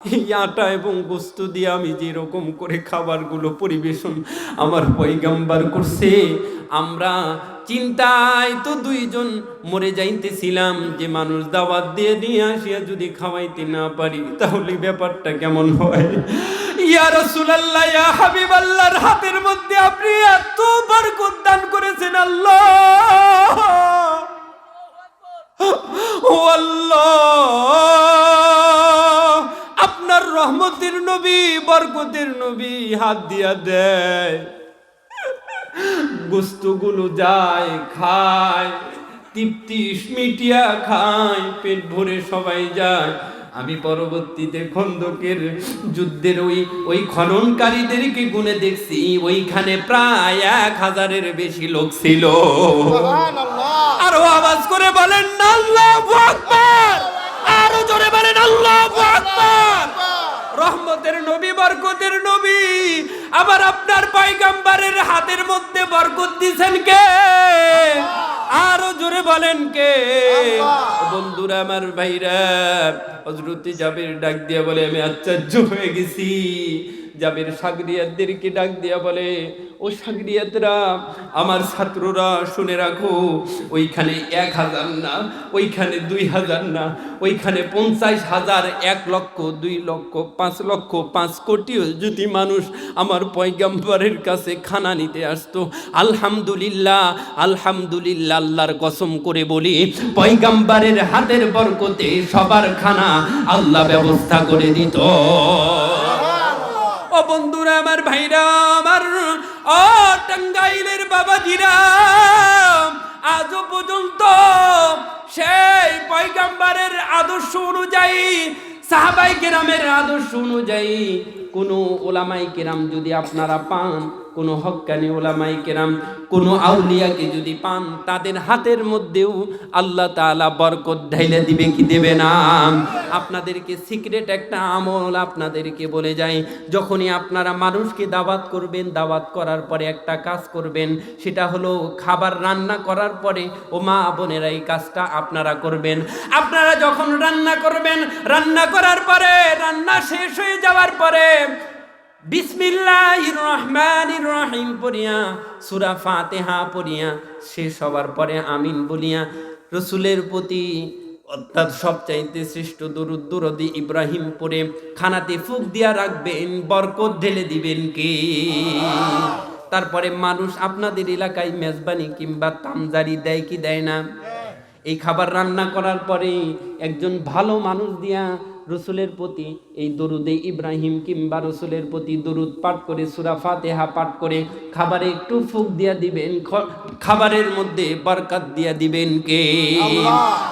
এই আটা এবং বস্তু দিয়ে আমি যেরকম করে খাবারগুলো পরিবেশন আমার পৈগাম্বার করছে, আমরা চিন্তায় তো দুইজন মরে যাইতেছিলাম, যে মানুষ দাওয়াত দিয়ে নিয়ে আসিয়া যদি খাওয়াইতে না পারি, তাহলে ব্যাপারটা কেমন হয়? ইয়া রাসূলুল্লাহ, ইয়া হাবিবাল্লাহর হাতের মধ্যে আপনি এত বরকত দান করেছেন আল্লাহ। ও আল্লাহ। আপনার রহমতের নবী বরকতের নবী হাত দিয়া দেয়। বস্তুগুলো যায় খায় তৃপ্তি মিটিয়া খায় পেট ভরে সবাই যায়। আমি পরবর্তীতে খন্দকের যুদ্ধের ওই ওই খননকারীদেরকে গুনে দেখছি ওইখানে প্রায় এক হাজারের বেশি লোক ছিল। আরও আওয়াজ করে বলেন আল্লাহু আরও জোরে বলেন আল্লাহু রহমতের নবী বরকতের নবী। আবার আপনার পয়গাম্বারের হাতের মধ্যে বরকত দিছেন কে? আরও জোরে বলেন কে? বন্ধুরা আমার ভাইরা হজরতি জাবির ডাক দিয়ে বলে আমি আশ্চর্য হয়ে গেছি। জাবির সাগরিয়াতদেরকে ডাক দিয়া বলে, ও সাগরিয়াতরা, আমার ছাত্ররা, শুনে রাখো, ওইখানে এক হাজার না, ওইখানে দুই হাজার না, ওইখানে পঞ্চাশ হাজার, এক লক্ষ, দুই লক্ষ, পাঁচ লক্ষ, পাঁচ কোটিও যদি মানুষ আমার পয়গাম্বরের কাছে খানা নিতে আসতো, আলহামদুলিল্লাহ আলহামদুলিল্লাহ, আল্লাহর কসম করে বলি, পয়গাম্বরের হাতের বরকতে সবার খানা আল্লাহ ব্যবস্থা করে দিত। ও বন্ধুরা আমার ভাইরা, আমার ও টাঙ্গাইলের বাবাজিরা, আজও পর্যন্ত সেই পয়গাম্বারের আদর্শ অনুযায়ী, সাহাবাই কেরামের আদর্শ অনুযায়ী কোনো ওলামাই কেরাম যদি আপনারা পান কোনো হক্কানি ওলামাই কেরাম, কোনো আউলিয়াকে যদি পান, তাদের হাতের মধ্যেও আল্লাহ তাআলা বরকত ঢাইলে দিবে কি দেবে না? আপনাদেরকে সিক্রেট একটা আমল আপনাদেরকে বলে যাই, যখনই আপনারা মানুষকে দাওয়াত করবেন, দাওয়াত করার পরে একটা কাজ করবেন, সেটা হলো খাবার রান্না করার পরে ও মা বোনেরা এই কাজটা আপনারা করবেন। আপনারা যখন রান্না করবেন, রান্না করার পরে, রান্না শেষ হয়ে যাওয়ার পরে বিসমিল্লাহির রহমানির রহিম পড়িয়া, সূরা ফাতিহা পড়িয়া, শেষ হবার পরে আমিন বলিয়া, রসুলের প্রতি অর্থাৎ সবচাইতে শ্রেষ্ঠ দরুদ দরদি ইব্রাহিম পরে খানাতে ফুক দিয়া রাখবেন, বরকত ঢেলে দিবেন কে? তারপরে মানুষ আপনাদের এলাকায় মেজবানি কিংবা তামজারি দেয় কি দেয় না? এই খাবার রান্না করার পরে একজন ভালো মানুষ দিয়া রসুলের প্রতি এই দরুদে ইব্রাহিম কিংবা রসুলের প্রতি দরুদ পাঠ করে সুরা ফাতেহা পাঠ করে খাবারে একটু ফুক দিয়া দিবেন খাবারের মধ্যে বরকাত দিয়া দিবেন কে?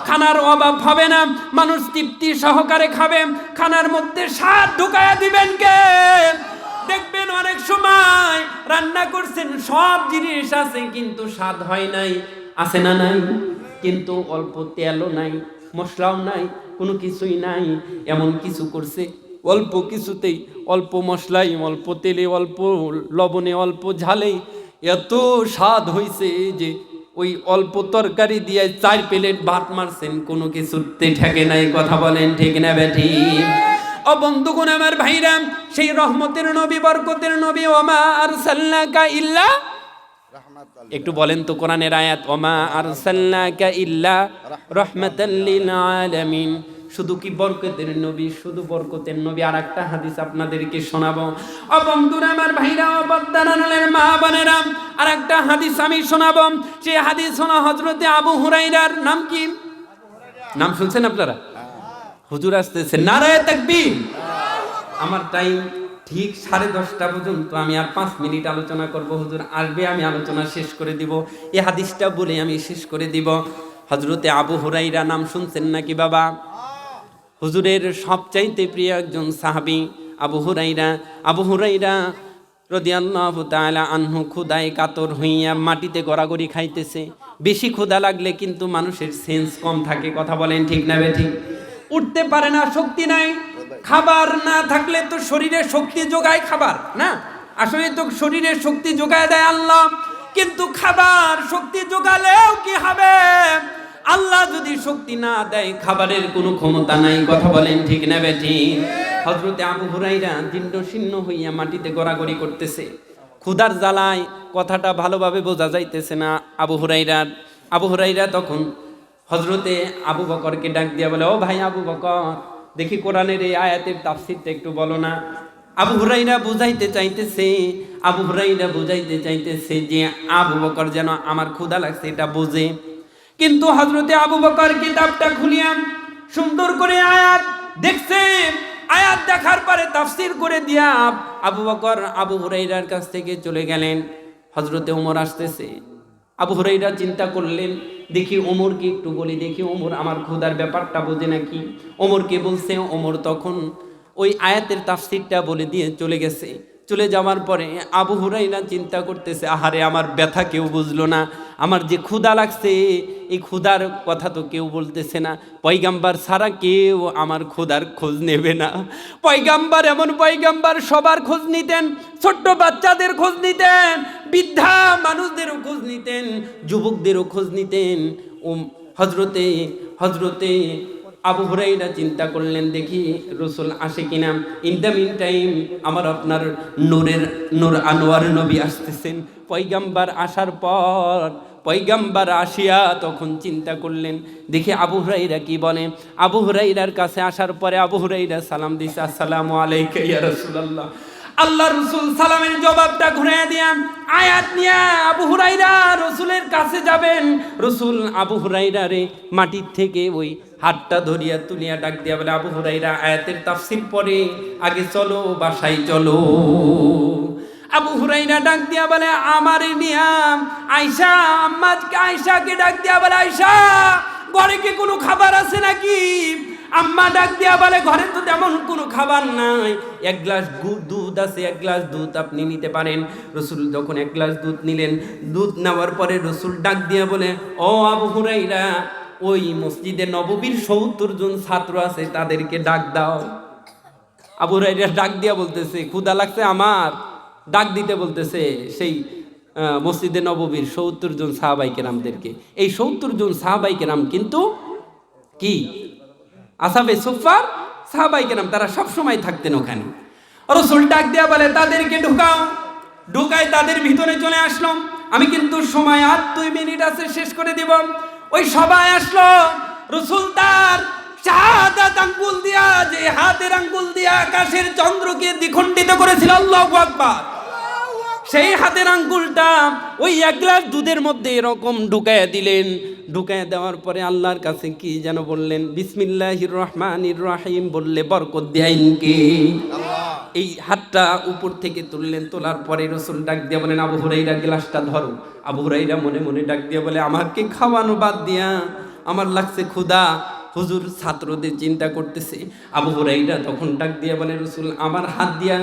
খানার অভাব হবে না মানুষ তৃপ্তি সহকারে খাবে খানার মধ্যে স্বাদ ঢুকায়া দিবেন কে? দেখবেন অনেক সময় রান্না করছেন সব জিনিস আছে কিন্তু স্বাদ হয় নাই আছে না নাই? কিন্তু অল্প তেলও নাই মশলাও নাই কোনো কিছুই নাই, এমন কিছু করছে। অল্প কিছুতেই, অল্প মশলাই, অল্প তেলে, অল্প লবণে, অল্প ঝালে এত স্বাদ হইছে যে ওই অল্প তরকারি দিয়ে চার প্লেট ভাত মারছেন, কোনো কিছুতে ঠেকে নাই, কথা বলেন ঠিক না বেঠি। ও বন্ধুগণ, আমার ভাইরা, সেই রহমতের নবী, বরকতের নবী, ওমা আর সাল্লাকা ইল্লা একটু বলেন তো কোরআনের আয়াত ওমা আর সাল্লাকা ইল্লা রহমাতাল লিল আলামিন শুধু কি বরকতের নবী শুধু বরকতের নবী আর একটা হাদিস আপনাদেরকে শোনাবো। ও বন্ধুরা আমার ভাইরা ও বদ্দানালের মা বোনেরা আর একটা হাদিস আমি শোনাবো। সেই হাদিস শোনা হজরতে আবু হুরাইরার নাম কি? নাম শুনছেন আপনারা? হুজুর আসতেছে নারায় তাকবীর। আমার টাইম ঠিক সাড়ে দশটা পর্যন্ত আমি আর পাঁচ মিনিট আলোচনা করব। হুজুর আসবে, আমি আলোচনা শেষ করে দিব। এই হাদিসটা বলে আমি শেষ করে দিব। হজরতে আবু হুরাইরা নাম শুনছেন নাকি বাবা? হুজুরের সবচাইতে প্রিয় একজন সাহাবি আবু হুরাইরা আবু হুরাইরা রদিয়াল্লাহু তাআলা আনহু ক্ষুদায় কাতর হইয়া মাটিতে গড়াগড়ি খাইতেছে। বেশি ক্ষুধা লাগলে কিন্তু মানুষের সেন্স কম থাকে, কথা বলেন ঠিক না বে ঠিক? উঠতে পারে না, শক্তি নাই। খাবার না থাকলে তো শরীরে শক্তি যোগায় খাবার, না? আসলে তো শরীরে শক্তি যোগায় দেয় আল্লাহ, কিন্তু খাবার শক্তি যোগালেও কি হবে? আল্লাহ যদি শক্তি না দেয়, খাবারের কোনো ক্ষমতা নাই, কথা বলেন ঠিক না বেঠি হজরতে আবু হুরাইরা দীর্ঘ শীর্ণ হইয়া মাটিতে গড়াগড়ি করতেছে। ক্ষুধার জ্বালায় কথাটা ভালোভাবে বোঝা যাইতেছে না আবু হুরাইরার আবু হুরাইরা তখন হজরতে আবু বকরকে ডাক দিয়া বলে, ও ভাই আবু বকর দেখি কোরআনের এই আয়াতের তাফসিরটা একটু বলো না। আবু হুরাইরা বুঝাইতে চাইতেছে, আবু হুরাইরা বুঝাইতে চাইতেছে যে আবু বকর যেন আমার ক্ষুধা লাগছে এটা বোঝে। কিন্তু হজরতে আবু বকর কিতাবটা খুলিয়া সুন্দর করে আয়াত দেখছে। আয়াত দেখার পরে তাফসির করে দিয়া আবু বকর আবু হুরাইরার কাছ থেকে চলে গেলেন। হজরতে ওমর আসতেছে। আবু হুরাইরা চিন্তা করলেন দেখি ওমরকে একটু বলি, দেখি ওমর, আমার ক্ষুধার ব্যাপারটা বোঝে নাকি? ওমরকে বলছে, ওমর তখন ওই আয়াতের তাফসিরটা বলে দিয়ে চলে গেছে। চলে যাওয়ার পরে আবু হুরাইরা চিন্তা করতেছে, আহারে আমার ব্যথা কেউ বুঝলো না, আমার যে ক্ষুধা লাগছে এই ক্ষুধার কথা তো কেউ বলতেছে না। পয়গাম্বার ছাড়া কেউ আমার ক্ষুধার খোঁজ নেবে না। পয়গাম্বার এমন পয়গাম্বার, সবার খোঁজ নিতেন, ছোট্ট বাচ্চাদের খোঁজ নিতেন, বৃদ্ধা মানুষদেরও খোঁজ নিতেন, যুবকদেরও খোঁজ নিতেন। ও হজরতে হজরতে আবু হুরাইরা চিন্তা করলেন, দেখি রসুল আসে কিনা। ইন দ্য মিন টাইম আমার আপনার নূরের, নূর আনোয়ার নবী আসতেছেন। পয়গাম্বার আসার পর পয়গাম্বার আসিয়া তখন চিন্তা করলেন, দেখি আবু হুরাইরা কি বলে। আবু হুরাইরার কাছে আসার পরে আবু হুরাইরা সালাম দিছে, আসসালামু আলাইকা ইয়া রাসূলুল্লাহ। আল্লাহ রসুল সালামের জবাবটা ঘুরে দিয়া, আয়াত নিয়ে, আবু হুরাইরা রসুলের কাছে যাবেন। রসুল আবু হুরাইরা রে মাটির থেকে ওই হাতটা ধরিয়া তুলিয়া ডাক দিয়া বলে, আবু হুরাইরা আয়াতের তাফসির পরে আগে চলো, বাসায় চলো। আবু হুরাইরা ডাক দিয়া বলে, আমার নিয়াম আয়সা আম্মাজকে আয়সাকে ডাক দিয়া বলে আয়সা ঘরে কি কোনো খাবার আছে নাকি? আম্মা ডাক দিয়া বলে, ঘরে তো তেমন কোনো খাবার নাই। এক গ্লাস দুধ আছে, এক গ্লাস দুধ আপনি নিতে পারেন। রসুল যখন এক গ্লাস দুধ নিলেন, দুধ নেওয়ার পরে রসুল ডাক দিয়া বলে, ও আবু হুরাইরা, ওই মসজিদে নববীর সত্তর জন ছাত্র আছে, তাদেরকে ডাক দাও। আবু হুরাইরা ডাক দিয়া বলতেছে ক্ষুদা লাগছে আমার। ডাক দিতে বলতেছে সেই মসজিদে নববীর সত্তর জন সাহাবাই কেরামদেরকে। এই সত্তর জন সাহাবাই কেরাম কিন্তু কি? আসাবে সুফার সাহাবাই কেরাম, তারা সব সময় থাকতেন ওখানে। রসুল ডাক দেয়া বলে, তাদেরকে ঢুকাও। ঢুকায় তাদের ভিতরে চলে আসলো। আমি কিন্তু সময় আর দুই মিনিট আছে, শেষ করে দিব। ওই সবাই আসলো। রসুল তার শাহাদাত আঙ্গুল দিয়া, যে হাতের আঙ্গুল দিয়া আকাশের চন্দ্রকে দ্বিখণ্ডিত করেছিল, আল্লাহু আকবার। সেই হাতের আঙ্গুলটা ওই এক গ্লাস দুধের মধ্যে এরকম ঢুকাইয়া দিলেন। ঢুকাইয়া দেওয়ার পরে আল্লাহর কাছে কি যেন বললেন বিসমিল্লাহির রহমানির রহিম বললে বরকত দেয়াইন কে? এই হাতটা উপর থেকে তুললেন তোলার পরে রসুল ডাক দিয়ে বলেন আবু হুরাইরা গ্লাসটা ধরো। আবু হুরাইরা মনে মনে ডাক দিয়ে বলে আমাকে খাওয়ানো বাদ দিয়া আমার লাগছে ক্ষুদা হুজুর ছাত্রদের চিন্তা করতেছে আবু হুরাইরা তখন ডাক দিয়ে বলে রসুল আমার হাত দিয়া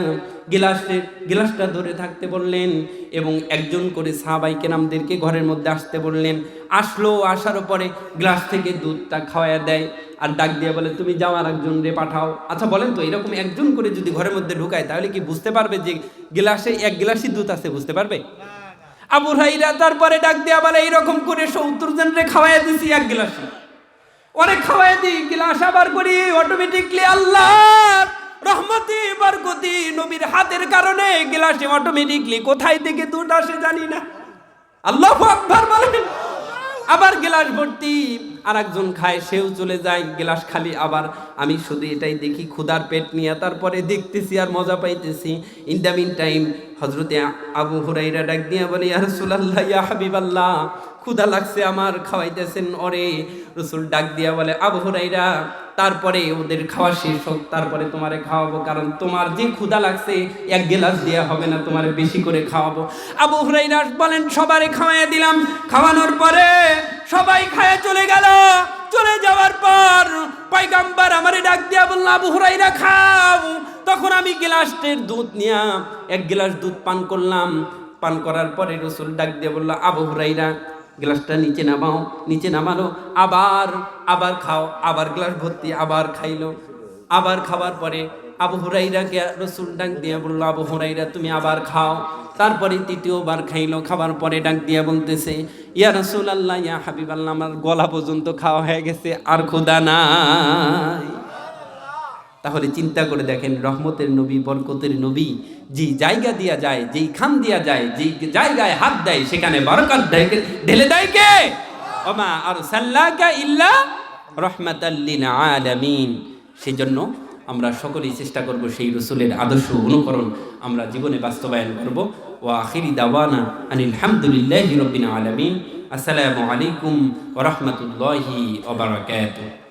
গিলাসের গিলাসটা ধরে থাকতে বললেন এবং একজন করে সাহাবাই কেরামদেরকে ঘরের মধ্যে আসতে বললেন। আসলো আসার পরে গ্লাস থেকে দুধটা খাওয়াইয়া দেয় আর ডাক দিয়ে বলে তুমি যাও আর একজন রে পাঠাও। আচ্ছা বলেন তো এরকম একজন করে যদি ঘরের মধ্যে ঢুকায় তাহলে কি বুঝতে পারবে যে গ্লাসে এক গ্লাসই দুধ আছে বুঝতে পারবে? আবু হুরাইরা তারপরে ডাক দিয়া বলে এইরকম করে সত্তর জন রে খাওয়াইয়া দিছি এক গ্লাসে। অনেক খাওয়াই দিই, গিলাস আবার করি অটোমেটিকলি আল্লাহ রহমতি, বরকতি, নবীর হাতের কারণে গিলাসে অটোমেটিকলি কোথায় থেকে দুধ আসে জানি না। আল্লাহ আকবার বলেন। আবার গিলাস ভর্তি আর একজন খায়, সেও চলে যায়, গিলাস খালি আবার আমি শুধু এটাই দেখি, ক্ষুধার পেট নিয়ে, তারপরে দেখতেছি আর মজা পাইতেছি। ইন দ্য মিন টাইম হজরতে আবু হুরাইরা ডাক দিয়া বলে, ইয়া রাসূলুল্লাহ, ইয়া হাবিবাল্লাহ ক্ষুধা লাগছে, আমার খাওয়াইতেছেন ওরে রসুল ডাক দিয়া বলে, আবু হুরাইরা, তারপরে ওদের খাওয়া শেষ হোক, তারপরে তোমারে খাওয়াবো, কারণ তোমার যে ক্ষুধা লাগছে, এক গেলাস দেওয়া হবে না, তোমারে বেশি করে খাওয়াবো। আবু হুরাইরা বলেন সবারে খাওয়াইয়া দিলাম। খাওয়ানোর পরে সবাই খায় চলে গেল। চলে যাওয়ার পর পয়গাম্বার আমারে ডাক দিয়া বলল, আবু হুরাইরা, খাও। তখন আমি গিলাসটের দুধ নিয়া এক গিলাস দুধ পান করলাম। পান করার পরে রসুল ডাক দিয়ে বলল, আবু হুরাইরা গ্লাসটা নিচে নামাও, নিচে নামালো, আবার আবার খাও, আবার গ্লাস ভর্তি, আবার খাইলো। আবার খাবার পরে আবু হুরাইরাকে রসুল ডাক দিয়ে বলল, আবু হুরাইরা, তুমি আবার খাও। তারপরে তৃতীয়বার খাইলো খাবার পরে ডাক দিয়ে বলতেছে, ইয়া রসুল আল্লাহ ইয়া হাবিব আল্লাহ আমার গলা পর্যন্ত খাওয়া হয়ে গেছে, আর ক্ষুদা নাই। তাহলে চিন্তা করে দেখেন রহমতের নবী, বরকতের নবী যে জায়গা দিয়া যায়, যেই খান দিয়া যায়, যেই জায়গায় হাত দেয়, সেখানে বরকত ঢেলে দেয় কে? ওমা আর সাল্লাকা ইল্লা রহমাতাল্লিন আলামিন। সেই জন্য আমরা সকলেই চেষ্টা করব সেই রসুলের আদর্শ অনুকরণ আমরা জীবনে বাস্তবায়ন করব। ও আখিরি দাওয়ানা আনিল হামদুলিল্লাহি রব্বিল আলামিন। আসসালামু আলাইকুম ওয়া রাহমাতুল্লাহি ওয়া বারাকাতুহু।